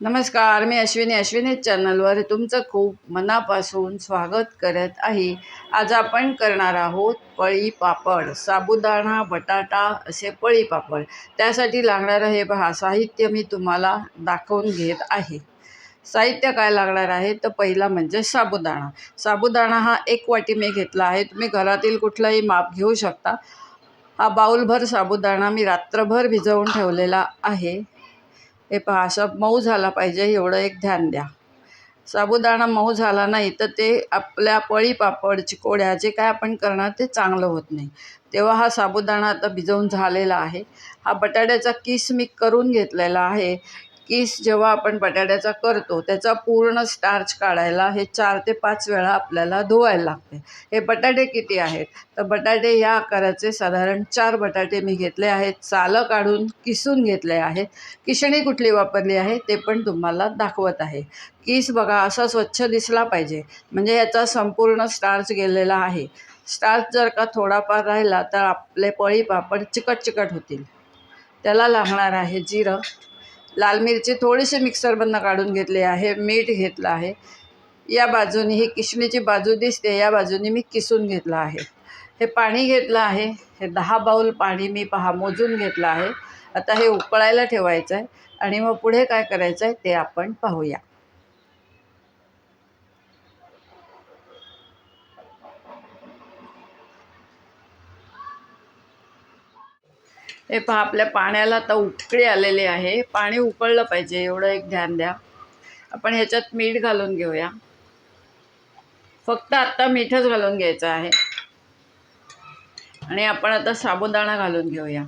नमस्कार मी अश्विनी अश्विनी चॅनलवर तुमचं खूप मनापासून स्वागत करत आहे. आज आपण करणार आहोत पळी पापड साबुदाणा बटाटा असे पळी पापड. त्यासाठी लागणारं हे पहा साहित्य मी तुम्हाला दाखवून घेत आहे. साहित्य काय लागणार आहे? तर पहिला म्हणजे साबुदाणा. साबुदाणा हा एक वाटी मी घेतला आहे. तुम्ही घरातील कुठलाही माप घेऊ शकता. हा बाऊलभर साबुदाणा मी रात्रभर भिजवून ठेवलेला आहे. हे पहा असा मऊ झाला पाहिजे एवढं एक ध्यान द्या. साबुदाणा मऊ झाला नाही तर ते आपल्या पळी पापड चिकोड्या जे काय आपण करणार ते चांगलं होत नाही. तेव्हा हा साबुदाणा आता भिजवून झालेला आहे. हा बटाट्याचा किस मी करून घेतलेला आहे. किस जेव्हा आपण बटाट्याचा करतो त्याचा पूर्ण स्टार्च काढायला हे चार ते पाच वेळा आपल्याला धुवायला लागते. हे बटाटे किती आहेत? तर बटाटे या आकाराचे साधारण चार बटाटे मी घेतले आहेत. सालं काढून किसून घेतले आहेत. किसणी कुठली वापरली आहे ते पण तुम्हाला दाखवत आहे. किस बघा असा स्वच्छ दिसला पाहिजे. म्हणजे याचा संपूर्ण स्टार्च गेलेला आहे. स्टार्च जर का थोडाफार राहिला तर आपले पळी पापड चिकट चिकट होतील. त्याला लागणार आहे जिरं. लाल मिरची थोडीशी मिक्सरमधनं काढून घेतली आहे मीठ घेतलं आहे. या बाजूने ही किशणीची बाजू दिसते या बाजूने मी किसून घेतलं आहे. हे पाणी घेतलं आहे हे दहा बाऊल पाणी मी पहा मोजून घेतलं आहे. आता हे उकळायला ठेवायचं आहे आणि मग पुढे काय करायचं आहे ते आपण पाहूया. हे पहा आपल्या पाण्याला आता उठकळी आलेली आहे. पाणी उकळलं पाहिजे एवढं एक ध्यान द्या. आपण ह्याच्यात मीठ घालून घेऊया. फक्त आत्ता मीठच घालून घ्यायचं आहे. आणि आपण आता साबुदाणा घालून घेऊया.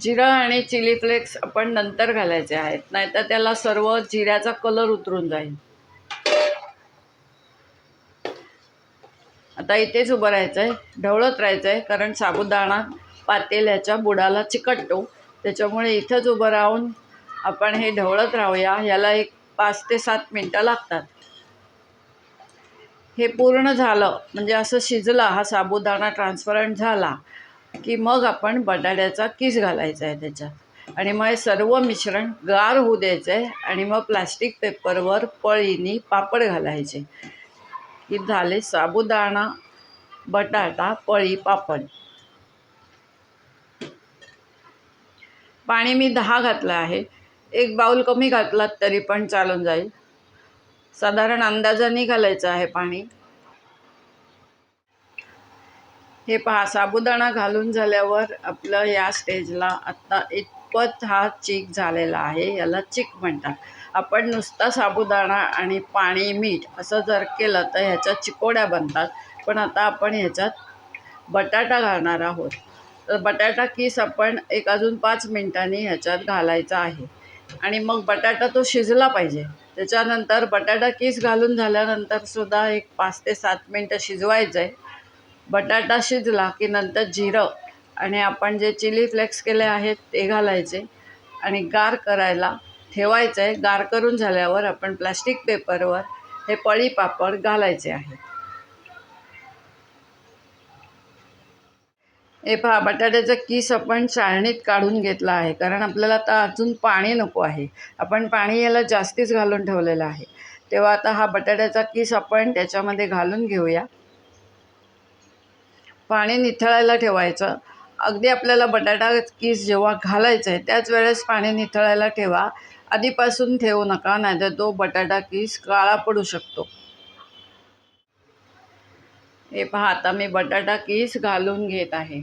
जिरं आणि चिली फ्लेक्स आपण नंतर घालायचे आहेत नाहीतर त्याला सर्व जिऱ्याचा कलर उतरून जाईल. आता इथेच उभं राहायचं आहे ढवळत राहायचं आहे कारण साबुदाणा पातेल्याच्या बुडाला चिकटतो. त्याच्यामुळे इथंच उभं राहून आपण हे ढवळत राहूया. ह्याला एक पाच ते सात मिनटं लागतात. हे पूर्ण झालं म्हणजे असं शिजला हा साबुदाणा ट्रान्सपरंट झाला की मग आपण बटाट्याचा किस घालायचा आहे त्याच्यात. आणि मग हे सर्व मिश्रण गार होऊ द्यायचं आहे आणि मग प्लास्टिक पेपरवर पळीनी पापड घालायचे. की झाले साबुदाणा बटाटा पळी पापड. पाणी मी दहा घातलं आहे. एक बाऊल कमी घातलात तरी पण चालून जाईल. साधारण अंदाजाने घालायचं आहे पाणी. हे पहा साबुदाणा घालून झाल्यावर आपलं या स्टेजला आत्ता इतपत हा चीक झालेला आहे याला चीक म्हणतात. आपण नुसता साबुदाणा आणि पाणी मीठ असं जर केलं तर ह्याच्यात चिकोड्या बनतात. पण आता आपण ह्याच्यात बटाटा घालणार आहोत. तर बटाटा किस आपण एक अजून पाच मिनटांनी ह्याच्यात घालायचा आहे. आणि मग बटाटा तो शिजला पाहिजे. त्याच्यानंतर बटाटा किस घालून झाल्यानंतरसुद्धा एक पाच ते सात मिनटं शिजवायचं आहे बटाटा शिजला की नंतर जिरं आणि आपण जे चिली फ्लेक्स केले आहेत ते घालायचे आणि गार करायला ठेवायचं आहे गार करून झाल्यावर आपण प्लॅस्टिक पेपरवर हे पळी पापड घालायचे आहे. हे पहा बटाट्याचा किस आपण चाळणीत काढून घेतला आहे कारण आपल्याला आता अजून पाणी नको आहे. आपण पाणी याला जास्तीच घालून ठेवलेलं आहे. तेव्हा आता हा बटाट्याचा किस आपण त्याच्यामध्ये घालून घेऊया. पाणी निथळायला ठेवायचं. अगदी आपल्याला बटाटा किस जेव्हा घालायचं आहे त्याच वेळेस पाणी निथळायला ठेवा. आधीपासून ठेवू नका नाहीतर तो बटाटा किस काळा पडू शकतो. हे पहा आता मी बटाटा किस घालून घेत आहे.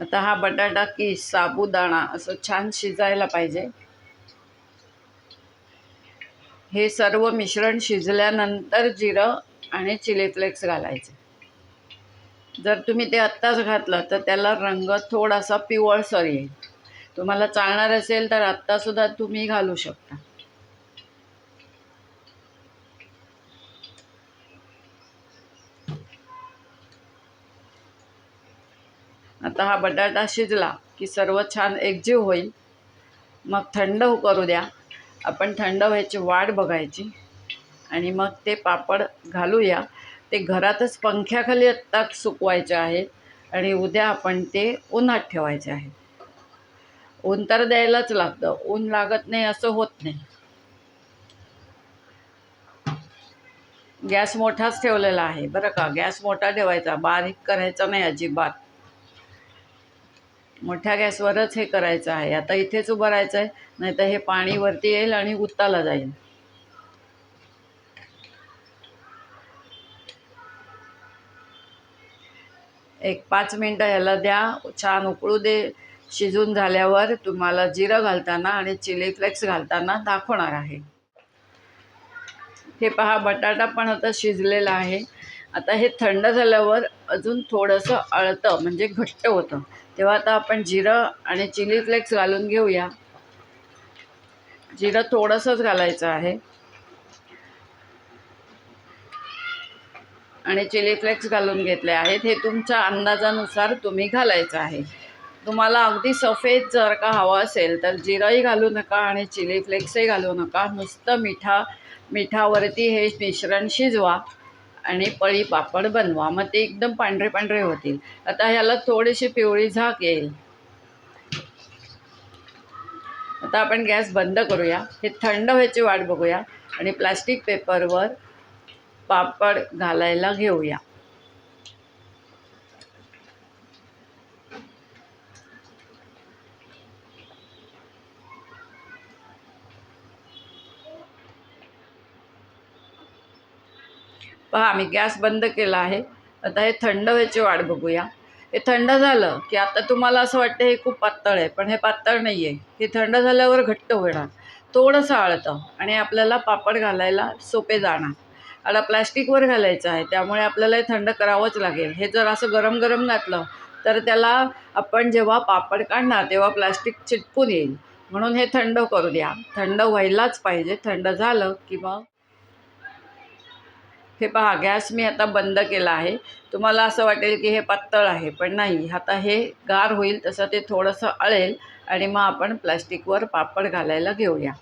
आता हा बटाटा किस साबुदाणा असं छान शिजायला पाहिजे. हे सर्व मिश्रण शिजल्यानंतर जिरं आणि चिली फ्लेक्स घालायचे. जर तुम्ही ते आत्ताच घातलं तर त्याला रंग थोडासा पिवळसर येईल. तुम्हाला चालणार असेल तर आत्तासुद्धा तुम्ही घालू शकता. आता हा बटाटा शिजला की सर्व छान एकजीव होईल. मग थंड करू द्या. आपण थंड व्हायची वाट बघायची. आणि मग ते पापड घालूया. ते घरातच पंख्याखाली आत्ता सुकवायचे आहेत आणि उद्या आपण ते उन्हात ठेवायचे आहे. ऊन तर द्यायलाच लागतं. ऊन लागत नाही असं होत नाही. गॅस मोठाच ठेवलेला आहे. बरं का? गॅस मोठा ठेवायचा. बारीक करायचा नाही अजिबात. मोठ्या गॅसवरच हे करायचं आहे. आता इथेच उभं राहायचं आहे नाही तर हे पाणी वरती येईल आणि उत्ताला जाईल. एक पाच मिनटं ह्याला द्या. छान उकळू दे. शिजून झाल्यावर तुम्हाला जिरं घालताना आणि चिली फ्लेक्स घालताना दाखवणार आहे. हे पहा बटाटा पण आता शिजलेला आहे. आता हे थंड झाल्यावर अजून थोडंसं अळतं म्हणजे घट्ट होतं. तेव्हा आता आपण जिरं आणि चिली फ्लेक्स घालून घेऊया. जिरं थोडंसंच घालायचं आहे. आणि चिली फ्लेक्स घालून घेतले आहेत. हे तुमच्या अंदाजानुसार तुम्ही घालायचं आहे. तुम्हाला अगदी सफेद जर का हवं असेल तर जिरंही घालू नका आणि चिली फ्लेक्सही घालू नका. नुसतं मिठा मिठावरती हे मिश्रण शिजवा आणि पळी पापड बनवा. मग ते एकदम पांढरे पांढरे होतील. आता ह्याला थोडीशी पिवळी झाक येईल. आता आपण गॅस बंद करूया. हे थंड व्हायची वाट बघूया आणि प्लास्टिक पेपरवर पापड घालायला घेऊया. पहा आम्ही गॅस बंद केला आहे. आता हे थंड व्हायची वाट बघूया. हे थंड झालं की आता तुम्हाला असं वाटतं हे खूप पातळ आहे पण हे पातळ नाही आहे. हे थंड झाल्यावर घट्ट होणार. थोडंसं आळतं आणि आपल्याला पापड घालायला सोपे जाणार. आता प्लॅस्टिकवर घालायचं आहे त्यामुळे आपल्याला हे थंड करावंच लागेल. हे जर असं गरम गरम घातलं तर त्याला आपण जेव्हा पापड काढणार तेव्हा प्लॅस्टिक चिटकून येईल. म्हणून हे थंड करू द्या. थंड व्हायलाच पाहिजे. थंड झालं की मग हे पहा गॅस मी आता बंद केला आहे. तुम्हाला असं वाटेल की हे पातळ आहे पण नाही. आता हे गार होईल तसं ते थोडंसं अळेल आणि मग आपण प्लॅस्टिकवर पापड घालायला घेऊया.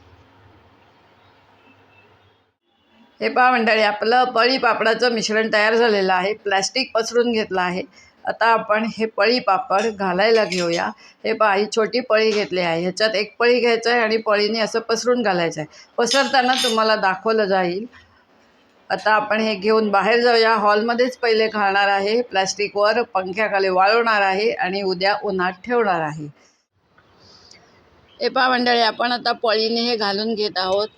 हे पहा मंडळी आपलं पळी पापडाचं मिश्रण तयार झालेलं आहे. प्लॅस्टिक पसरून घेतलं आहे. आता आपण हे पळी पापड घालायला घेऊया. हे पहा ही छोटी पळी घेतली आहे. ह्याच्यात एक पळी घ्यायचं आहे आणि पळीने असं पसरून घालायचं आहे पसरताना तुम्हाला दाखवलं जाईल. आता आपण हे घेऊन बाहेर जाऊया. हॉलमध्येच पहिले घालणार आहे. प्लॅस्टिकवर पंख्याखाली वाळवणार आहे आणि उद्या उन्हात ठेवणार आहे. एपा मंडळी आपण आता पळीने हे घालून घेत आहोत.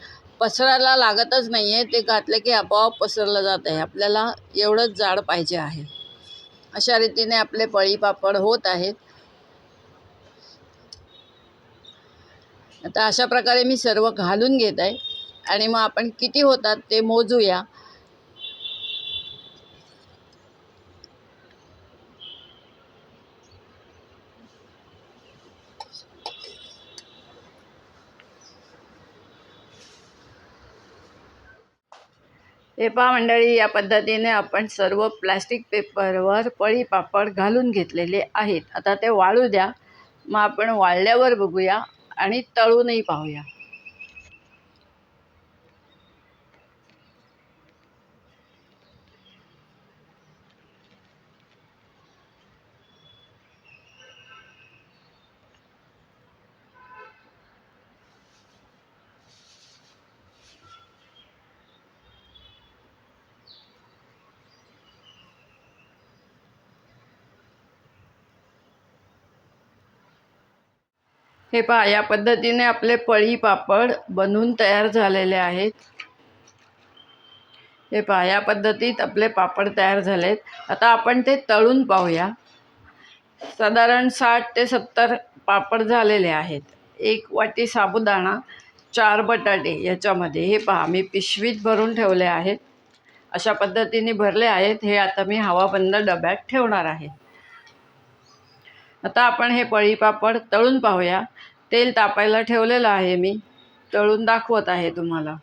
पसरायला लागतच नाही आहे ते घातलं की आपोआप पसरलं जात आहे आपल्याला एवढंच जाड पाहिजे आहे. अशा रीतीने आपले पळी पापड होत आहेत. आता अशा प्रकारे मी सर्व घालून घेत आहे. आणि मग आपण किती होतात ते मोजूया. हे पहा मंडळी या पद्धतीने आपण सर्व प्लॅस्टिक पेपरवर पळी पापड घालून घेतलेले आहेत. आता ते वाळू द्या. मग आपण वाळल्यावर बघूया आणि तळूनही पाहूया. हे पहा या पद्धतीने आपले पळी पापड बनवून तयार झालेले आहेत. हे पहा या पद्धतीत आपले पापड तयार झालेत. आता आपण ते तळून पाहूया. साधारण साठ ते सत्तर पापड झालेले आहेत. एक वाटी साबुदाणा चार बटाटे याच्यामध्ये. हे पहा मी पिशवीत भरून ठेवले आहेत. अशा पद्धतीने भरले आहेत. हे आता मी हवाबंद डब्यात ठेवणार आहे. आता आपण हे पळी पापड तळून पाहूया. तेल तापायला ठेवलेलं आहे मी. तळून दाखवत आहे तुम्हाला.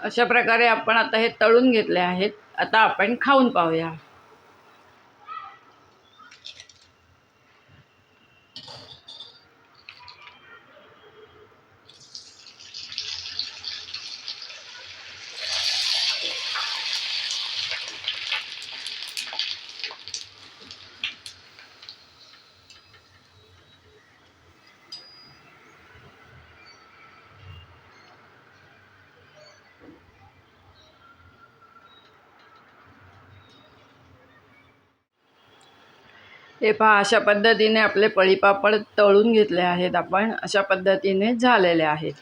अशा प्रकारे आपण आता हे तळून घेतले आहेत. आता आपण खाऊन पाहूया. हे पहा अशा पद्धतीने आपले पळीपापड तळून घेतले आहेत आपण. अशा पद्धतीने झालेले आहेत.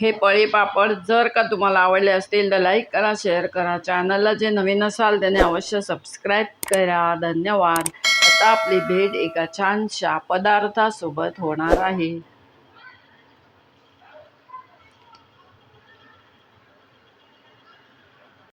हे पळीपापड जर का तुम्हाला आवडले असतील तर लाईक करा शेअर करा. चॅनलला जे नवीन असाल त्याने अवश्य सबस्क्राईब करा. धन्यवाद. आता आपली भेट एका छानशा पदार्थासोबत होणार आहे.